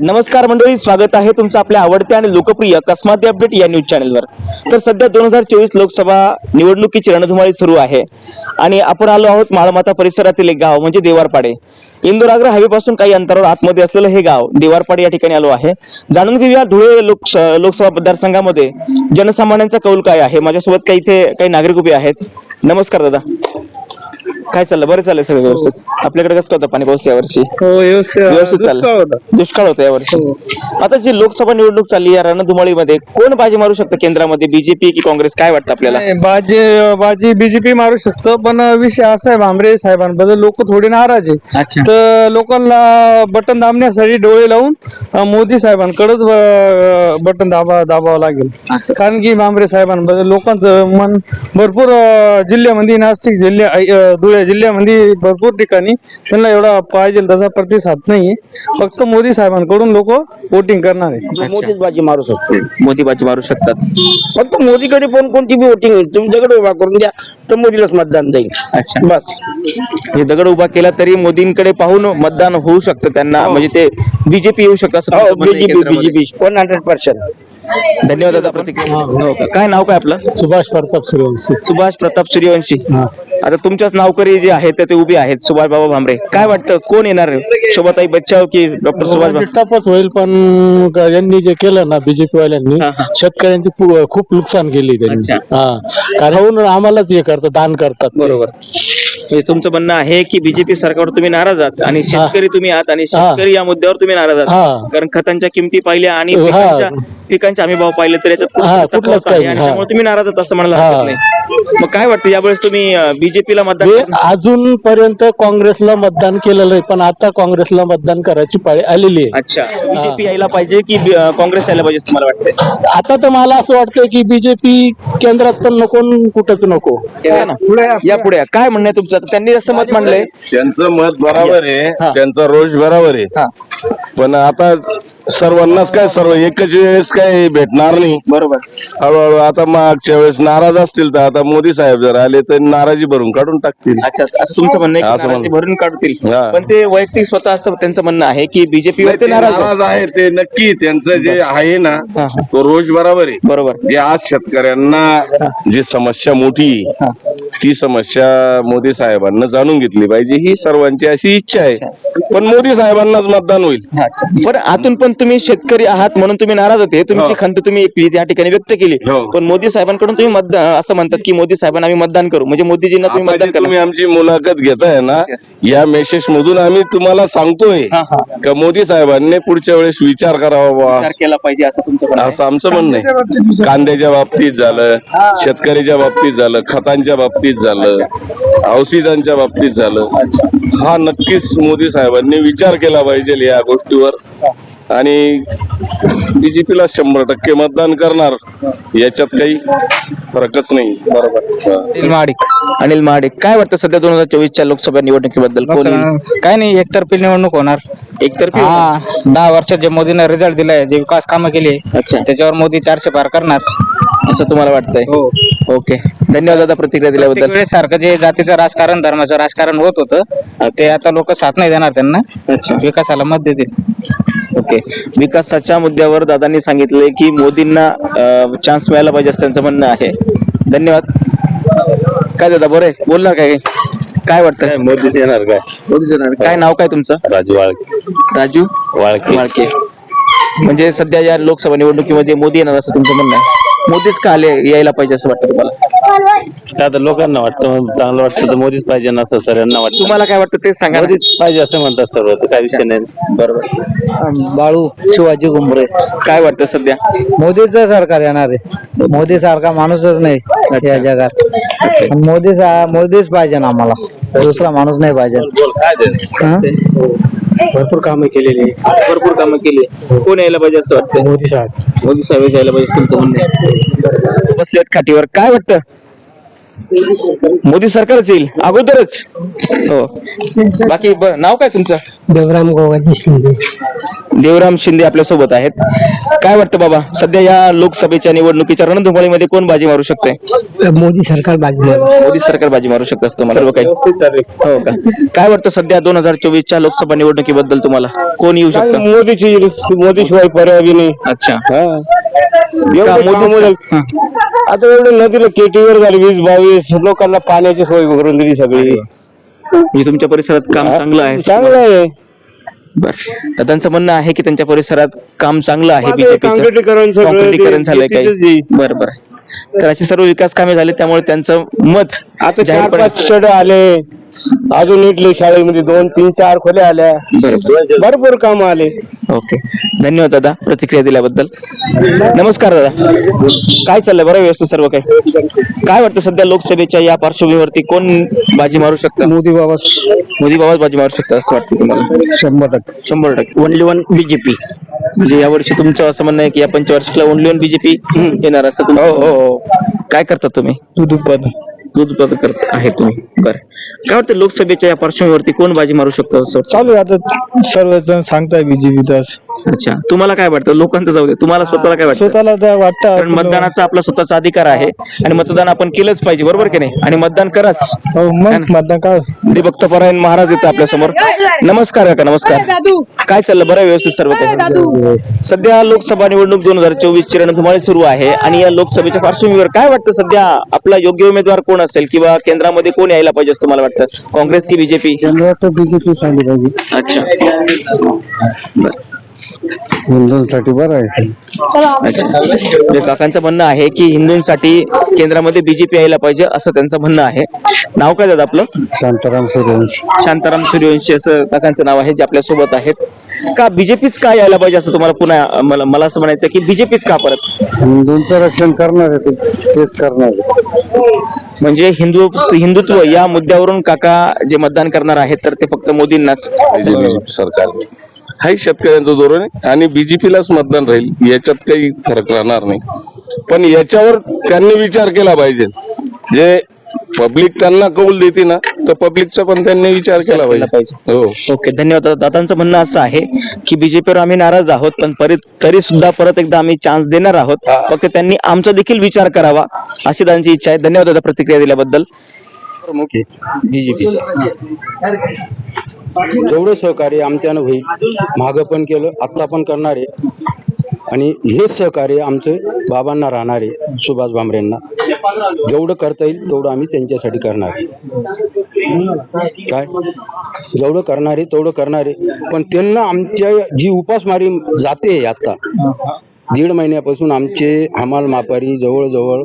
नमस्कार मंडळी स्वागत आहे तुमचं आपल्या आवडत्या आणि लोकप्रिय अकस्मात अपडेट या न्यूज चॅनलवर तर सध्या दोन हजार चोवीस लोकसभा निवडणुकीची रणधुमाळी सुरू आहे. आणि आपण आलो आहोत माळमाता परिसरातील एक गाव म्हणजे देवारपाडे. इंदोराग्र हवेपासून काही अंतरावर आतमध्ये असलेलं हे गाव देवारपाडे या ठिकाणी आलो आहे. जाणून घेऊया धुळे लोक लोकसभा मतदारसंघामध्ये जनसामान्यांचा कौल काय आहे? माझ्यासोबत काही इथे काही नागरिक उभे आहेत. नमस्कार दादा. काय चाललं? बरं चाललंय सगळं व्यवस्थित. आपल्याकडे कसं होतं पाणी पाऊस यावर्षी? हो व्यवस्थित. चाललं. होता. दुष्काळ होता यावर्षी. आता जी लोकसभा निवडणूक चालली या रणधुमाळीमध्ये कोण बाजी मारू शकतं केंद्रामध्ये? बीजेपी की काँग्रेस? काय वाटतं आपल्याला? बाजी बाजी बीजेपी मारू शकतो पण विषय असा आहे भांबरे साहेबांबद्दल. लोक थोडी नाराज आहे. तर लोकांना बटन दाबण्यासाठी डोळे लावून मोदी साहेबांकडेच बटन दाबा दाबावं लागेल. कारण की भांबरे साहेबांबद्दल लोकांचं मन भरपूर जिल्ह्यामध्ये नाशिक जिल्ह्या अं, जिल्ह्यामध्ये भरपूर ठिकाणी त्यांना एवढा पाहिजे तसा प्रतिसाद नाहीये. फक्त मोदी साहेबांकडून लोक वोटिंग करणार आहे. मोदीच बाजी मारू शकतो मोदी बाजी मारू शकतात. फक्त मोदीकडे पण कोणती बी वोटिंग होईल तुम्ही दगड उभा करून द्या तर मोदीलाच मतदान जाईल अच्छा. बस. हे दगड उभा केला तरी मोदींकडे पाहून मतदान होऊ शकतं त्यांना. म्हणजे ते बीजेपी येऊ शकतं असं हो तुमचं म्हणणं आहे बीजेपी केंद्रामध्ये. बीजेपी वन हंड्रेड पर्सेंट धन्यवाद दादा प्रतिक्रिया. हो का? काय नाव काय आपलं? सुभाष प्रताप सूर्यवंशी सुभाष प्रताप सूर्यवंशी आता तुमच्याच नावकरी जे आहेत ते- उभे आहेत सुभाष बाबा भामरे. काय वाटतं कोण येणार? शोभाताई बच्चाव की डॉक्टर सुभाष भामरे? टपच होईल पण यांनी जे केलं ना बीजेपी वाल्यांनी हा, हा. शेतकऱ्यांची खूप नुकसान केली त्यांनी. अच्छा. हा. कारण आम्हालाच हे करतात दान करतात. बरोबर. म्हणजे तुमचं म्हणणं आहे की बीजेपी सरकारवर तुम्ही नाराज आहात आणि शेतकरी तुम्ही आहात आणि हा. शेतकरी या मुद्द्यावर तुम्ही नाराज आहात. हा. कारण खतांच्या किमती पाहिल्या आणि हा. पिकांच्या पिकांचे हमी भाव पाहिले तर याच्यात खूप तफावत कुठलंच आहे काही आणि हा. त्यामुळे तुम्ही नाराज आहात असं म्हणायला हा. नाही मग काय वाटतं यावेळेस तुम्ही बीजेपीला मतदान हे करणार? अजूनपर्यंत काँग्रेसला मतदान केलेलं आहे पण आता काँग्रेसला मतदान करायची पाळी आलेली आहे अच्छा बीजेपी यायला पाहिजे की बी- अं, काँग्रेस यायला पाहिजे असं मला वाटतंय आता तर मला असं वाटतं की बीजेपी केंद्रात पण नको कुठंच नको या ना. या पुढे या. काय म्हणणं आहे तुमचं आता त्यांनी असं मत मांडलंय त्यांचं मत बरोबर. आहे त्यांचा रोष बरोबर आहे हा पण आता सर्वांनाच काय सर्व एकच वेळेस काय भेटणार नाही बरोबर हळूहळू आता मागच्या वेळेस नाराज असतील तर आता मोदी साहेब जर आले तर नाराजी भरून काढून टाकतील अच्छा असं तुमचं म्हणणं आहे असं की नाराजी म्हणणं. भरून काढतील हा. पण ते वैयक्तिक स्वतः असं त्यांचं म्हणणं आहे की बीजेपी ते नाराज आहेत. नाराज आहे ते नक्की त्यांचं जे आहे ना हा, हा. तो रोष बरोबर आहे बरोबर जे आज शेतकऱ्यांना जी समस्या मोठी आहे. ती समस्या मोदी साहेबांना जाणून घेतली पाहिजे ही सर्वांची अशी इच्छा आहे पण मोदी साहेबांनाच मतदान होईल अच्छा. बरं आतून पण तुम्ही शेतकरी आहात म्हणून तुम्ही नाराज होते. तुमची हो. खंत तुम्ही त्या ठिकाणी व्यक्त केली. हो. पण मोदी साहेबांकडून तुम्ही मतदान असं म्हणतात की मोदी साहेबांना आम्ही मतदान करू. म्हणजे मोदीजींना तुम्ही आता मतदान जी तुम्ही करा. आमची मुलाखत घेताय ना या मेसेज मधून आम्ही तुम्हाला सांगतोय हा, हा. का मोदी साहेबांनी पुढच्या वेळेस विचार करावा बुवा. विचार केला पाहिजे असं तुमचं म्हणणं आहे. असं आमचं म्हणणं आहे. कांद्याच्या बाबतीत झालं शेतकऱ्याच्या बाबतीत झालं खतांच्या बाबतीत झालं औषधांच्या बाबतीत झालं. हा नक्कीच मोदी साहेबांनी विचार केला पाहिजे या गोष्टीवर. आणि बीजेपीला शंभर टक्के मतदान करणार याच्यात काही फरकच नाही. बरोबर. अनिल महाडिक. अनिल महाडिक काय वाटतं सध्या दोन हजार चोवीसच्या लोकसभा निवडणुकीबद्दल? कोण? काय नाही एकतर्फी निवडणूक होणार. एकतर्फी? हा दहा वर्षात जे मोदीने रिझल्ट दिलाय जे विकास कामं केली अच्छा. त्याच्यावर मोदी चारशे पार करणार. असं तुम्हाला वाटतंय? हो. ओके. धन्यवाद दादा प्रतिक्रिया दिल्याबद्दल. सारखं जे जातीचं राजकारण धर्माचं राजकारण होत होतं ते आता लोक साथ नाही देणार त्यांना. अच्छा. विकासाला मत देतील. ओके. विकासाच्या मुद्द्यावर दादांनी सांगितलंय की मोदींना चान्स मिळायला पाहिजे असं त्यांचं म्हणणं आहे. धन्यवाद. काय दादा बरं आहे? बोल ना काय. काय वाटतं? मोदीच येणार काय? मोदीच येणार. काय नाव काय तुमचं? राजू वाळके. राजू वाळके. माळके म्हणजे सध्या या लोकसभा निवडणुकीमध्ये मोदी येणार असं तुमचं म्हणणं आहे. मोदीच का आले यायला पाहिजे असं वाटतं तुम्हाला? आता लोकांना वाटतं चांगलं वाटतं तर मोदीच पाहिजे ना असं सगळ्यांना वाटतं. तुम्हाला काय वाटतं ते सांगा ना. मोदीच पाहिजे असं म्हणतात सर्व तर काय विषय नाही. बरोबर. बाळू शिवाजी गुंबरे काय वाटतं सध्या? मोदीचं सरकार येणार आहे. मोदी सारखा माणूसच नाही या जगात. मोदी मोदीच पाहिजे ना आम्हाला. दुसरा माणूस नाही पाहिजे. हं? भरपूर कामे केलेली भरपूर कामं केली कोण यायला पाहिजे असं वाटतं मोदी साहेब. मोदी साहेब यायला पाहिजे तुमचं म्हणणं आहे. बसलेत खाटीवर काय वाटतं? मोदी सरकारच येईल. अगोदरच. हो. बाकी ब- नाव काय तुमचं? देवराम गोवाजी शिंदे. देवराम शिंदे आपल्यासोबत आहेत. काय वाटतं बाबा? सध्या या लोकसभेच्या निवडणुकीच्या रणधुमाळीमध्ये कोण बाजी मारू शकते मोदी सरकार बाजू मोदी सरकार बाजी मारू शकत असतं मला. सर्व काही. हो का? काय वाटतं सध्या दोन हजार चोवीसच्या लोकसभा निवडणुकीबद्दल तुम्हाला? कोण येऊ शकतं? मोदीची मोदी शिवाय पर्याय बी नाही. अच्छा. का का? हा. आता एवढे नदीला केटीवर झाली वीस बावीस लोकांना पाण्याची सोय करून दिली सगळी. म्हणजे तुमच्या परिसरात काम चांगलं आहे? चांगलं आहे. बरं. त्यांचं म्हणणं आहे की त्यांच्या परिसरात काम चांगलं आहे आता बीजेपीचं काँक्रिटीकरण सगळं काँक्रिटीकरण ते- झालंय काही. बरं बरं. तर अशी सर्व विकास कामे झाली त्यामुळे त्यांचं मत आता चार जाहीरपणे- पाच शेड आले. अजून इथले शाळेमध्ये दोन तीन चार खोल्या आल्या. बरोबर. भरपूर काम आले. ओके. धन्यवाद दादा प्रतिक्रिया दिल्याबद्दल. नमस्कार दादा. काय चाललंय? बरं व्यवस्थित सर्व काही? काय वाटतं सध्या लोकसभेच्या या पार्श्वभूमीवरती कोण बाजी मारू शकतं? मोदी बाबा. मोदी बाबाच बाजी मारू शकतं असं वाटतं तुम्हाला? शंभर टक्के. शंभर टक्के. ओनली वन बीजेपी म्हणजे यावर्षी तुमचं असं म्हणणं आहे की या पंचवार्षिकला ओनली वन बीजेपी येणार असं तुम्ही हो हो हो. काय करता तुम्ही? दूध उत्पादन. दूध उत्पादन करत आहे तुम्ही. बरं. काय वाटतं लोकसभेच्या या पार्श्वभूमीवरती कोण बाजी मारू शकतो सर? चालू आहे आता. सर्वजण सांगताय बीजेपी अच्छा. तुम्हाला काय वाटतं? लोकांचं जाऊ दे. तुम्हाला स्वतःला काय वाटतं? स्वतःला वाटतं कारण मतदानाचा आपला स्वतःचा अधिकार आहे आणि मतदान आपण केलंच पाहिजे बरोबर की नाही? आणि मतदान कराच. हो मग मतदान काय हरिभक्त परायण महाराज येतो आपल्यासमोर नमस्कार काका नमस्कार. काय चाललं? बरं व्यवस्थित सर्व काही? सध्या लोकसभा निवडणूक दोन हजार चोवीस ची रणधुमाळी सुरू आहे आणि या लोकसभेच्या पार्श्वभूमीवर काय वाटतं सध्या? आपला योग्य उमेदवार कोण असेल किंवा केंद्रामध्ये कोण यायला पाहिजे असं तुम्हाला वाटतं? काँग्रेस की बीजेपी बीजेपी पाहिजे. अच्छा. बरं. हिंदूंसाठी बरं आहे. अच्छा म्हणजे काकांचं म्हणणं आहे की हिंदूंसाठी केंद्रामध्ये बीजेपी यायला पाहिजे असं त्यांचं म्हणणं आहे. नाव काय दादा आपलं? शांताराम सूर्यवंशी. शांताराम सूर्यवंशी असं काकांचं नाव आहे जे आपल्यासोबत आहेत. का बीजेपीच का यायला पाहिजे असं तुम्हाला पुन्हा मला मला असं म्हणायचं की बीजेपीच का परत? हिंदूंचं रक्षण करणार आहे ते तेच करणार आहे. म्हणजे हिंदू हिंदुत्व या मुद्द्यावरून काका जे मतदान करणार आहेत तर ते फक्त मोदींनाच. सरकार. हाही शेतकऱ्यांचं धोरण आहे आणि बीजेपीलाच मतदान राहील. याच्यात काही फरक राहणार नाही. पण याच्यावर त्यांनी विचार केला पाहिजे. जे पब्लिक त्यांना कौल देते ना तर पब्लिकचा पण त्यांनी विचार केला पाहिजे. हो. ओके धन्यवाद. दादांचं म्हणणं असं आहे की बीजेपीवर आम्ही नाराज आहोत पण परत तरी सुद्धा परत एकदा आम्ही चान्स देणार आहोत. फक्त त्यांनी आमचा देखील विचार करावा अशी त्यांची इच्छा आहे. धन्यवाद दादा प्रतिक्रिया दिल्याबद्दल. बीजेपीचे जेवढं सहकार्य आमच्यानं होईल. मागं पण केलं आत्ता पण करणार आहे. आणि हेच सहकार्य आमचे बाबांना राहणार आहे सुभाष भामरेंना. जेवढं करता येईल तेवढं आम्ही त्यांच्यासाठी करणार आहे. काय? जेवढं करणार आहे तेवढं करणार आहे. पण त्यांना आमच्या जी उपासमारी जाते आता दीड महिन्यापासून आमचे हमाल मापारी जवळजवळ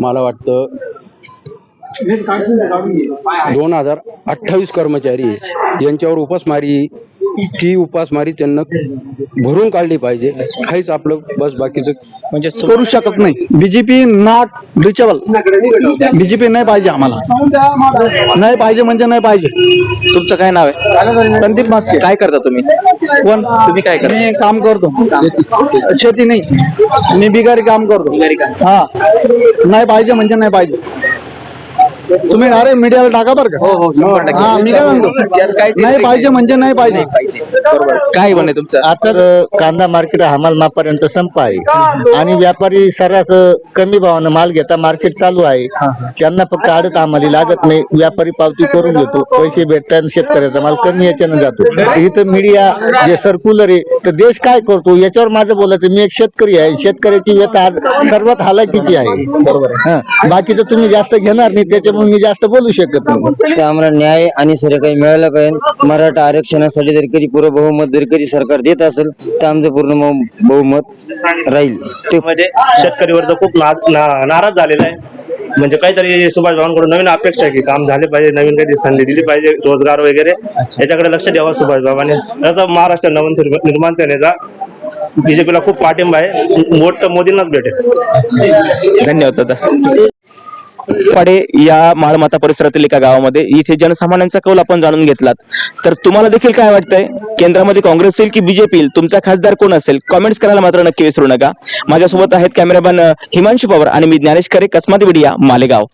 मला वाटतं दोन हजार अठ्ठावीस कर्मचारी. यांच्यावर उपासमारी ती उपासमारी त्यांना भरून काढली पाहिजे. काहीच आपलं बस बाकीचं म्हणजे करू शकत नाही. बीजेपी नॉट रिचेबल बीजेपी नाही पाहिजे आम्हाला. नाही पाहिजे म्हणजे नाही पाहिजे. तुमचं काय नाव आहे? संदीप मास्के. काय करता तुम्ही? कोण? तुम्ही काय करता? मी काम करतो. शेती नाही. मी बिगारी काम करतो. हा. नाही पाहिजे म्हणजे नाही पाहिजे. तुम्ही अरे मीडियाला टाका बरं का. हा मी काय म्हणतो? नाही पाहिजे म्हणजे नाही पाहिजे. काय म्हणे तुमचं? आता कांदा मार्केट हमाल मापाऱ्यांचा संप आहे. आणि व्यापारी सर्रास कमी भावानं माल घेता मार्केट चालू आहे. त्यांना फक्त आडत आम्हाला लागत नाही. व्यापारी पावती करून घेतो. पैसे भेटतात आणि शेतकऱ्याचा माल कमी याच्यानं जातो. इथं मीडिया जे सर्क्युलर आहे तर देश काय करतो? याच्यावर माझं बोलायचं मी एक शेतकरी आहे. शेतकऱ्याची व्यथा आज सर्वात हालाकीची आहे. बरोबर बाकीचं तुम्ही जास्त घेणार नाही. त्याच्यामुळे मी जास्त बोलू शकत नाही. ते आम्हाला न्याय आणि सर्व काही मिळालं पाहिजे मराठा आरक्षणासाठी जर कधी पूर्ण बहुमत जर कधी सरकार देत असेल तर आमचं पूर्ण बहु- बहुमत राहील. ते मध्ये शेतकरीवर खूप ना- ना- नाराज झालेला आहे. म्हणजे काहीतरी सुभाष भावांकडून नवीन अपेक्षा आहे की काम झाले पाहिजे नवीन काहीतरी संधी दिली पाहिजे रोजगार वगैरे. याच्याकडे लक्ष द्यावं सुभाष भावाने असं महाराष्ट्र नवीन निर्म- निर्माण सेनेचा बीजेपीला खूप पाठिंबा आहे. वोट तर मोदींनाच भेटेल. धन्यवाद दादा. पाडे या माळमाता परिसरातील एका गावामध्ये इथे जनसामान्यांचा कौल आपण जाणून घेतलात. तर तुम्हाला देखील काय वाटतंय? केंद्रामध्ये काँग्रेस येईल की बीजेपी येईल? तुमचा खासदार कोण असेल? कमेंट्स करायला मात्र नक्की विसरू नका. माझ्यासोबत आहेत कॅमेरामॅन हिमांशु पवार आणि मी ज्ञानेश खरे कसमाती मीडिया मालेगाव.